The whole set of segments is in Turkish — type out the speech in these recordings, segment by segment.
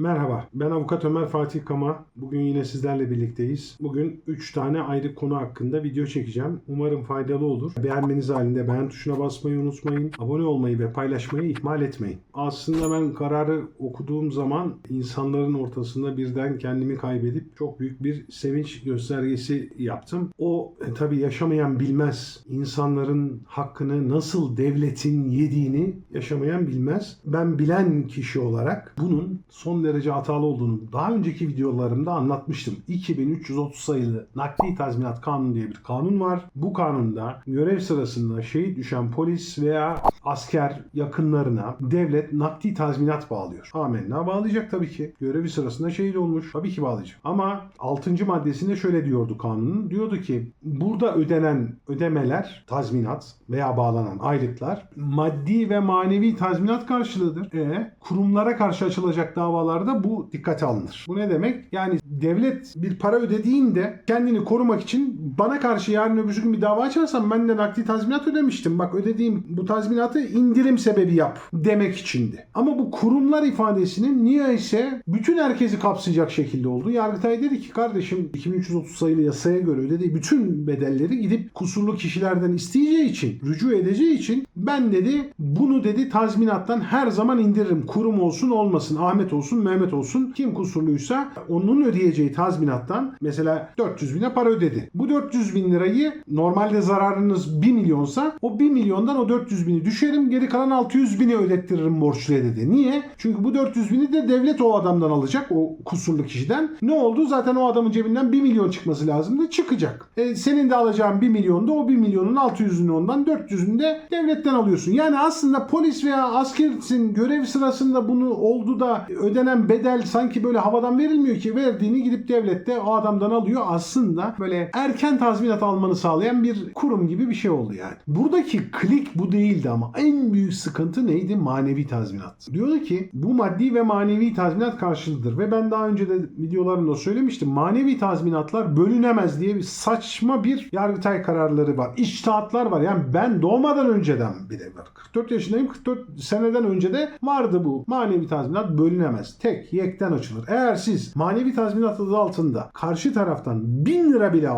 Merhaba, ben Avukat Ömer Fatih Kama. Bugün yine sizlerle birlikteyiz. Bugün 3 tane ayrı konu hakkında video çekeceğim. Umarım faydalı olur. Beğenmeniz halinde beğen tuşuna basmayı unutmayın. Abone olmayı ve paylaşmayı ihmal etmeyin. Aslında ben kararı okuduğum zaman insanların ortasında birden kendimi kaybedip çok büyük bir sevinç göstergesi yaptım. O e, tabii yaşamayan bilmez. İnsanların hakkını nasıl devletin yediğini yaşamayan bilmez. Ben bilen kişi olarak bunun son derece hatalı olduğunu daha önceki videolarımda anlatmıştım. 2330 sayılı Nakli Tazminat Kanunu diye bir kanun var. Bu kanunda görev sırasında şehit düşen polis veya asker yakınlarına devlet nakdi tazminat bağlıyor. Amenna bağlayacak tabii ki. Görevi sırasında şehit olmuş. Tabii ki bağlayacak. Ama 6. maddesinde şöyle diyordu kanunun. Diyordu ki burada ödenen ödemeler tazminat veya bağlanan aylıklar maddi ve manevi tazminat karşılığıdır. E, kurumlara karşı açılacak davalarda bu dikkate alınır. Bu ne demek? Yani devlet bir para ödediğinde kendini korumak için bana karşı yarın öbür gün bir dava açarsam ben de nakdi tazminat ödemiştim. Bak ödediğim bu tazminatı indirim sebebi yap demek içindi. Ama bu kurumlar ifadesinin niye ise bütün herkesi kapsayacak şekilde oldu. Yargıtay dedi ki kardeşim 2330 sayılı yasaya göre ödediği bütün bedelleri gidip kusurlu kişilerden isteyeceği için, rücu edeceği için ben dedi bunu dedi tazminattan her zaman indiririm. Kurum olsun olmasın, Ahmet olsun, Mehmet olsun kim kusurluysa onun ödeyeceği tazminattan mesela 400 bine para ödedi. Bu 400 bin lirayı normalde zararınız 1 milyonsa o 1 milyondan o 400 bini düşerim geri kalan 600 bini ödettiririm borçluya dedi. Niye? Çünkü bu 400 bini de devlet o adamdan alacak o kusurlu kişiden. Ne oldu? Zaten o adamın cebinden 1 milyon çıkması lazımdı. Çıkacak. E, senin de alacağın 1 milyonda o 1 milyonun 600'ünü ondan 400'ünü de devletten alıyorsun. Yani aslında polis veya askersin görev sırasında bunu oldu da ödenen bedel sanki böyle havadan verilmiyor ki verdiğini gidip devlette o adamdan alıyor. Aslında böyle erken tazminat almanı sağlayan bir kurum gibi bir şey oldu yani. Buradaki klik bu değildi ama en büyük sıkıntı neydi? Manevi tazminat. Diyordu ki bu maddi ve manevi tazminat karşılığıdır ve ben daha önce de videolarımda söylemiştim. Manevi tazminatlar bölünemez diye bir saçma bir yargıtay kararları var. İçtihatlar var. Yani ben doğmadan önceden bile var. 44 yaşındayım. 44 seneden önce de vardı bu. Manevi tazminat bölünemez. Tek yekten açılır. Eğer siz manevi tazminat adı altında karşı taraftan 1000 lira bile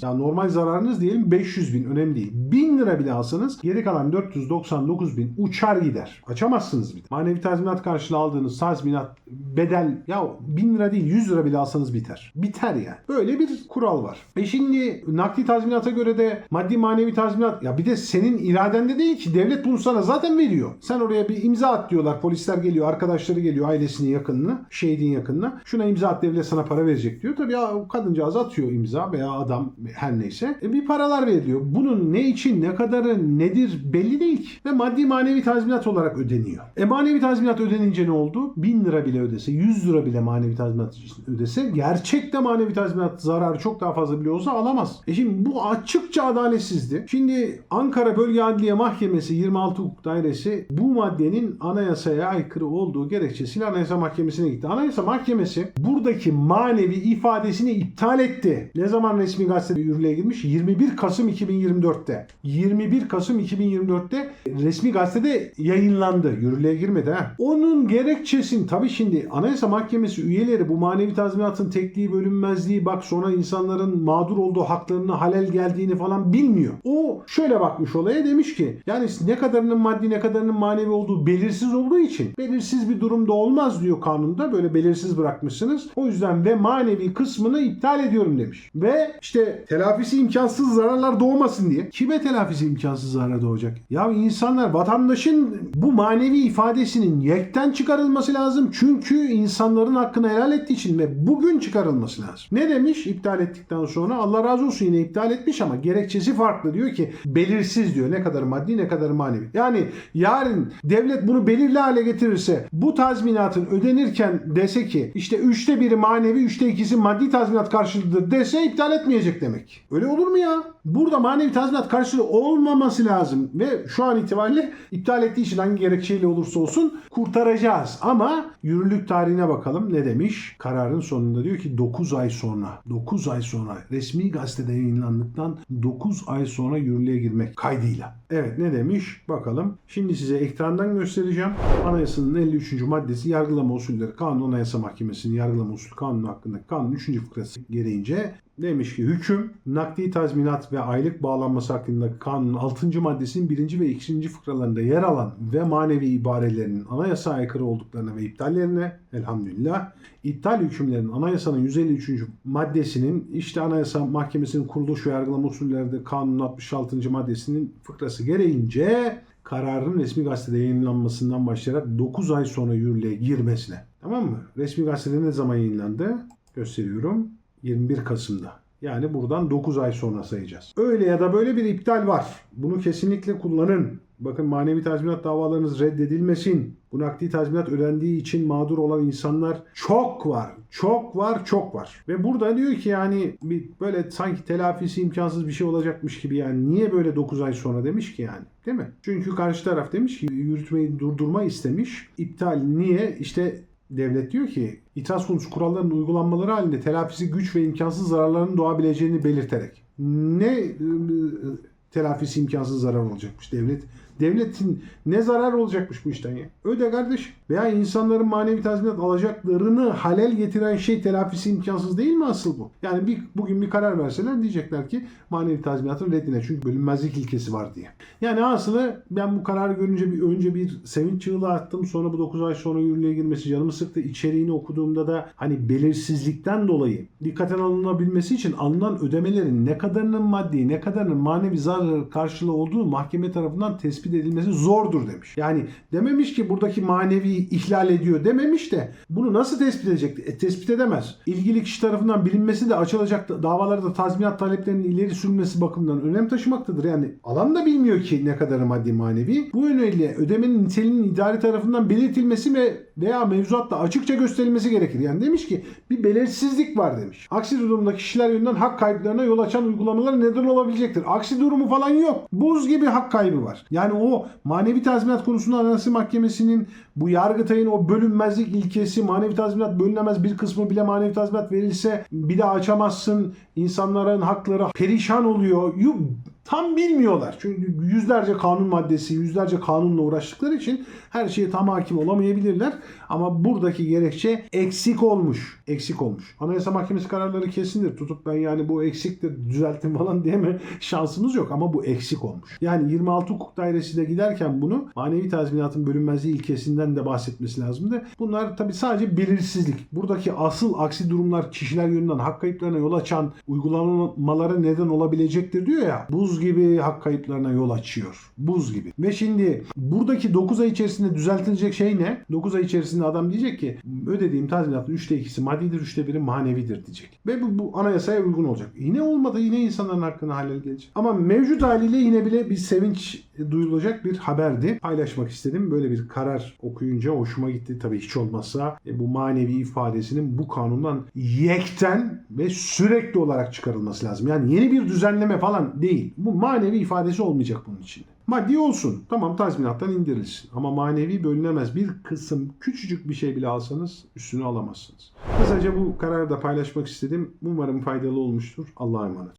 alsanız ya normal zararınız diyelim 500 bin önemli değil. 1000 lira bile alsanız geri kalan 499 bin uçar gider. Açamazsınız bir de. Manevi tazminat karşılığı aldığınız tazminat bedel ya 1000 lira değil 100 lira bile alsanız biter. Biter yani. Böyle bir kural var. E şimdi nakdi tazminata göre de maddi manevi tazminat ya bir de senin iradende değil ki devlet bunu sana zaten veriyor. Sen oraya bir imza at diyorlar. Polisler geliyor, arkadaşları geliyor, ailesinin yakınına, şehidin yakınına. Şuna imza at devlet sana para verecek diyor. Tabii ya kadıncağız atıyor imza veya adam her neyse. E bir paralar veriliyor. Bunun ne için, ne kadarı, nedir belli değil ki. Ve maddi manevi tazminat olarak ödeniyor. E manevi tazminat ödenince ne oldu? 1000 lira bile ödese, 100 lira bile manevi tazminat için ödese gerçekte manevi tazminat zararı çok daha fazla bile olsa alamaz. E şimdi bu açıkça adaletsizdi. Şimdi Ankara Bölge Adliye Mahkemesi 26 Hukuk Dairesi bu maddenin anayasaya aykırı olduğu gerekçesiyle Anayasa Mahkemesi'ne gitti. Anayasa Mahkemesi buradaki manevi ifadesini iptal etti. Ne zaman resmi gazetede yürürlüğe girmiş? 21 Kasım 2024'te. 21 Kasım 2024'te resmi gazetede yayınlandı. Yürürlüğe girmedi ha. Onun gerekçesini tabii şimdi Anayasa Mahkemesi üyeleri bu manevi tazminatın tekliği bölünmezliği bak sonra insanların mağdur olduğu haklarını halel geldiğini falan bilmiyor. O şöyle bakmış olaya demiş ki yani ne kadarının maddi ne kadarının manevi olduğu belirsiz olduğu için belirsiz bir durumda olmaz diyor kanunda. Böyle belirsiz bırakmışsınız. O yüzden ve manevi kısmını iptal ediyorum demiş. Ve işte telafisi imkansız zararlar doğmasın diye. Kime telafisi imkansız zarar doğacak? Ya insanlar vatandaşın bu manevi ifadesinin yekten çıkarılması lazım. Çünkü insanların hakkını helal ettiği için ve bugün çıkarılması lazım. Ne demiş iptal ettikten sonra? Allah razı olsun yine iptal etmiş ama gerekçesi farklı. Diyor ki belirsiz diyor. Ne kadar maddi ne kadar manevi. Yani yarın devlet bunu belirli hale getirirse bu tazminatın ödenirken dese ki işte üçte biri manevi üçte ikisi maddi tazminat karşılığıdır dese iptal etmeyecek demek. Öyle olur mu ya? Burada manevi tazminat karşılığı olmaması lazım ve şu an itibariyle iptal ettiği için hangi gerekçeyle olursa olsun kurtaracağız. Ama yürürlük tarihine bakalım ne demiş? Kararın sonunda diyor ki 9 ay sonra 9 ay sonra resmi gazetede yayınlandıktan 9 ay sonra yürürlüğe girmek kaydıyla. Evet ne demiş? Bakalım. Şimdi size ekrandan göstereceğim. Anayasanın 53. maddesi yargılama usulleri kanunu Anayasa Mahkemesi'nin yargılama usulü kanunu hakkındaki kanunun 3. fıkrası gereğince demiş ki hüküm nakdi tazminat ve aylık bağlanması hakkındaki kanunun 6. maddesinin 1. ve 2. fıkralarında yer alan ve manevi ibarelerinin anayasa aykırı olduklarına ve iptallerine elhamdülillah iptal hükümlerinin anayasanın 153. maddesinin işte anayasa mahkemesinin kuruluş ve yargılama usulleri de kanunun 66. maddesinin fıkrası gereğince kararın resmi gazetede yayınlanmasından başlayarak 9 ay sonra yürürlüğe girmesine. Tamam mı? Resmi gazetede ne zaman yayınlandı? Gösteriyorum. 21 Kasım'da. Yani buradan 9 ay sonra sayacağız. Öyle ya da böyle bir iptal var. Bunu kesinlikle kullanın. Bakın manevi tazminat davalarınız reddedilmesin. Bu nakdi tazminat ödendiği için mağdur olan insanlar çok var. Çok var, çok var. Ve burada diyor ki yani bir böyle sanki telafisi imkansız bir şey olacakmış gibi yani niye böyle 9 ay sonra demiş ki yani. Değil mi? Çünkü karşı taraf demiş ki yürütmeyi durdurma istemiş. İptal niye? İşte devlet diyor ki itiraz konusu kurallarının uygulanmaları halinde telafisi güç ve imkansız zararların doğabileceğini belirterek ne e, telafisi imkansız zarar olacakmış devlet. Devletin ne zarar olacakmış bu işten ya? Öde kardeş. Veya insanların manevi tazminat alacaklarını halel getiren şey telafisi imkansız değil mi asıl bu? Yani bir, bugün bir karar verseler diyecekler ki manevi tazminatın reddine çünkü bölünmezlik ilkesi var diye. Yani aslı ben bu kararı görünce bir önce bir sevinç çığlığı attım. Sonra bu 9 ay sonra yürürlüğe girmesi canımı sıktı. İçeriğini okuduğumda da hani belirsizlikten dolayı dikkaten alınabilmesi için alınan ödemelerin ne kadarının maddi ne kadarının manevi zarar karşılığı olduğu mahkeme tarafından tespit edilmesi zordur demiş. Yani dememiş ki buradaki manevi ihlal ediyor dememiş de bunu nasıl tespit edecekti? E, tespit edemez. İlgili kişi tarafından bilinmesi de açılacak davalarda tazminat taleplerinin ileri sürülmesi bakımından önem taşımaktadır. Yani alan da bilmiyor ki ne kadarı maddi manevi. Bu yönüyle ödemenin niteliğinin idari tarafından belirtilmesi ve veya mevzuatta açıkça gösterilmesi gerekir. Yani demiş ki bir belirsizlik var demiş. Aksi durumda kişiler yönünden hak kayıplarına yol açan uygulamalar neden olabilecektir. Aksi durumu falan yok. Buz gibi hak kaybı var. Yani o manevi tazminat konusunda Anayasa Mahkemesi'nin bu Yargıtay'ın o bölünmezlik ilkesi manevi tazminat bölünemez bir kısmı bile manevi tazminat verilse bir daha açamazsın. İnsanların hakları perişan oluyor. Tam bilmiyorlar. Çünkü yüzlerce kanun maddesi, yüzlerce kanunla uğraştıkları için her şeye tam hakim olamayabilirler. Ama buradaki gerekçe eksik olmuş. Eksik olmuş. Anayasa Mahkemesi kararları kesindir. Tutup ben yani bu eksiktir düzeltin falan diyeme şansımız yok. Ama bu eksik olmuş. Yani 26 hukuk dairesi de giderken bunu manevi tazminatın bölünmezliği ilkesinden de bahsetmesi lazımdı. Bunlar tabi sadece belirsizlik. Buradaki asıl aksi durumlar kişiler yönünden hak kayıplarına yol açan uygulamalara neden olabilecektir diyor ya. Buz gibi hak kayıplarına yol açıyor. Buz gibi. Ve şimdi buradaki 9 ay içerisinde düzeltilecek şey ne? 9 ay içerisinde adam diyecek ki ödediğim tazminatın 3'te 2'si maddidir, 3'te 1'i manevidir diyecek. Ve bu, bu anayasaya uygun olacak. Yine olmadı yine insanların hakkına halel gelecek. Ama mevcut haliyle yine bile bir sevinç duyulacak bir haberdi. Paylaşmak istedim. Böyle bir karar okuyunca hoşuma gitti. Tabii hiç olmazsa e, bu manevi ifadesinin bu kanundan yekten ve sürekli olarak çıkarılması lazım. Yani yeni bir düzenleme falan değil. Bu manevi ifadesi olmayacak bunun içinde. Maddi olsun. Tamam tazminattan indirilsin. Ama manevi bölünemez. Bir kısım küçücük bir şey bile alsanız üstünü alamazsınız. Kısaca bu kararı da paylaşmak istedim. Umarım faydalı olmuştur. Allah'a emanet.